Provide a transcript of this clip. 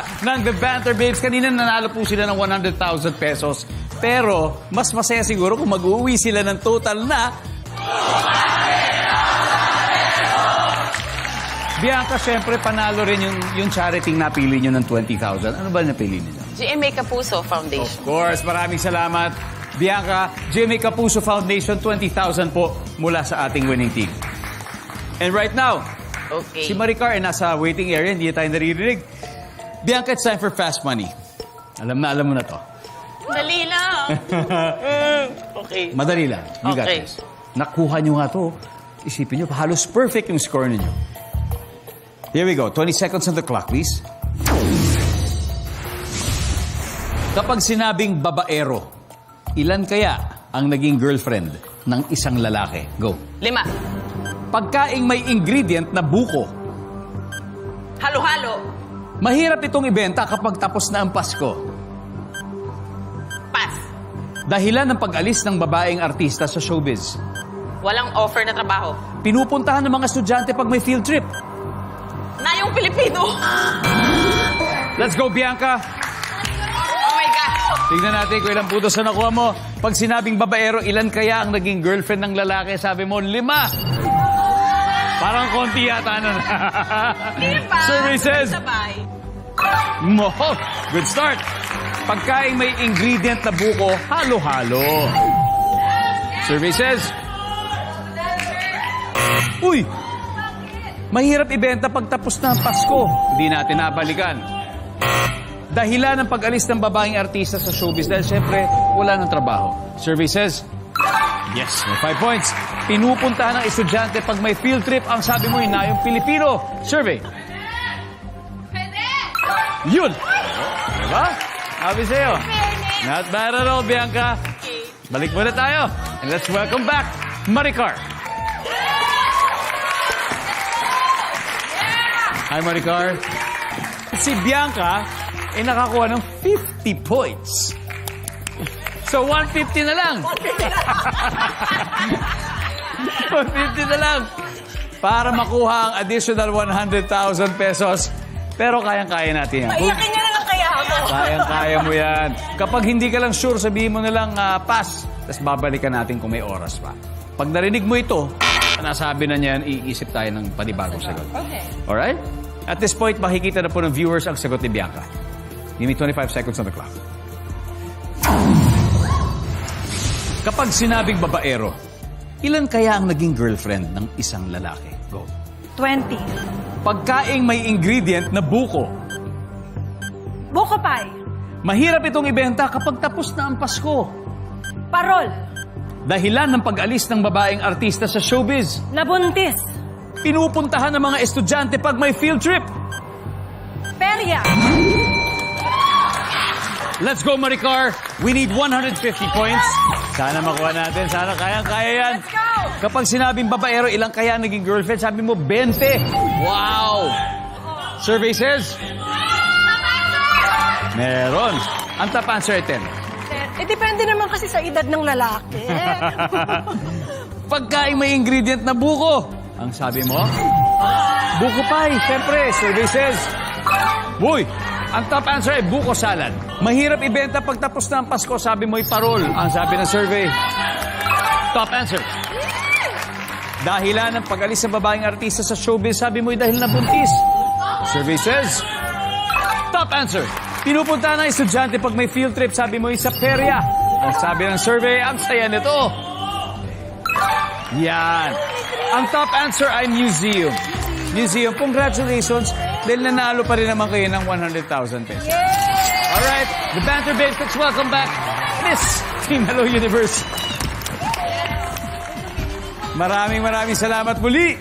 Bianca ng The Banter Babes. Kanina nanalo po sila ng 100,000 pesos. Pero, mas masaya siguro kung mag-uwi sila ng total na... Bianca, syempre, panalo rin yung, yung charity napili nyo ng 20,000. Ano ba napili niyo? GMA Kapuso Foundation. Of course, maraming salamat. Bianca, Jimmy Capuso Foundation, 20,000 po mula sa ating winning team. And right now, Okay. si Maricar ay nasa waiting area, hindi tayo naririnig. Bianca, it's time for fast money. Alam na, alam mo na to. Dali lang. okay. Madali lang. You got Okay. this. Nakuha nyo nga to. Isipin nyo, halos perfect yung score ninyo. Here we go. 20 seconds on the clock, please. Kapag sinabing babaero, ilan kaya ang naging girlfriend ng isang lalaki? Go. Lima. Pagkaing may ingredient na buko, Halo-halo. Mahirap itong ibenta kapag tapos na ang Pasko. Pass. Dahilan ng pag-alis ng babaeng artista sa showbiz. Walang offer na trabaho. Pinupuntahan ng mga estudyante pag may field trip. Na yung Pilipino. Let's go, Bianca! Oh my God. Tingnan natin kung ilang putos na nakuha mo. Pag sinabing babaero, ilan kaya ang naging girlfriend ng lalaki? Sabi mo, lima! Parang konti yata na. Survey says, Sabay. Mo, good start. Pagkain may ingredient na buko, halo-halo. Survey says, Uy! Mahirap ibenta pag tapos na ang Pasko. Hindi natin nabalikan. Dahilan ng pag-alis ng babaeng artista sa showbiz dahil syempre wala ng trabaho. Survey says, Yes, may five points. Pinupuntahan ng estudyante pag may field trip, ang sabi mo yun yung Pilipino. Survey. Yun! Diba? Sabi sa'yo. Not bad at all, Bianca. Balik muna tayo. And let's welcome back, Maricar. Hi, Maricar. Si Bianca ay nakakuha ng 50 points. So, 150 na lang. 150 na lang. Para makuha ang additional 100,000 pesos. Pero kayang-kaya natin yan. Kung- Iyakin niya lang kaya ako. Kayang-kaya mo yan. Kapag hindi ka lang sure, sabihin mo na lang ah, pass. Tapos babalikan natin kung may oras pa. Pag narinig mo ito, nasabi na niyan, iisip tayo ng panibagong sagot. Okay. Alright? At this point, makikita na po ng viewers ang sagot ni Bianca. Give me 25 seconds on the clock. Kapag sinabing babaero, ilan kaya ang naging girlfriend ng isang lalaki? Go. 20. Pagkaing may ingredient na buko, Buko pie. mahirap itong ibenta kapag tapos na ang Pasko. Parol. Dahilan ng pag-alis ng babaeng artista sa showbiz. Nabuntis. Pinupuntahan ng mga estudyante pag may field trip. Perya. Let's go, Maricar! We need 150 points. Sana makuha natin. Sana kayang-kaya yan. Let's go! Kapag sinabing babaero, ilang kaya naging girlfriend? Sabi mo, 20. Wow! Survey says? Meron. Ang top answer ay 10. Eh, depende naman kasi sa edad ng lalaki. Pagkain may ingredient na buko. Ang sabi mo? Buko pie, siyempre. Survey says. Uy, ang top answer ay buko salad. Mahirap ibenta pag tapos na ang Pasko, sabi mo ay parol. Ang sabi ng survey. Top answer. Dahilan ng pag-alis ng babaeng artista sa showbiz, sabi mo ay dahil nabuntis. Survey says. Top answer. Pinupunta ng estudyante pag may field trip, sabi mo ay sa perya. Ang sabi ng survey, ang saya nito. Yan. Ang top answer ay museum. Museum. Congratulations. Dahil nanalo pa rin naman kayo ng 100,000 pesos. Alright. The Banter Babes, let's welcome back Miss Team Hello Universe. Maraming maraming salamat muli.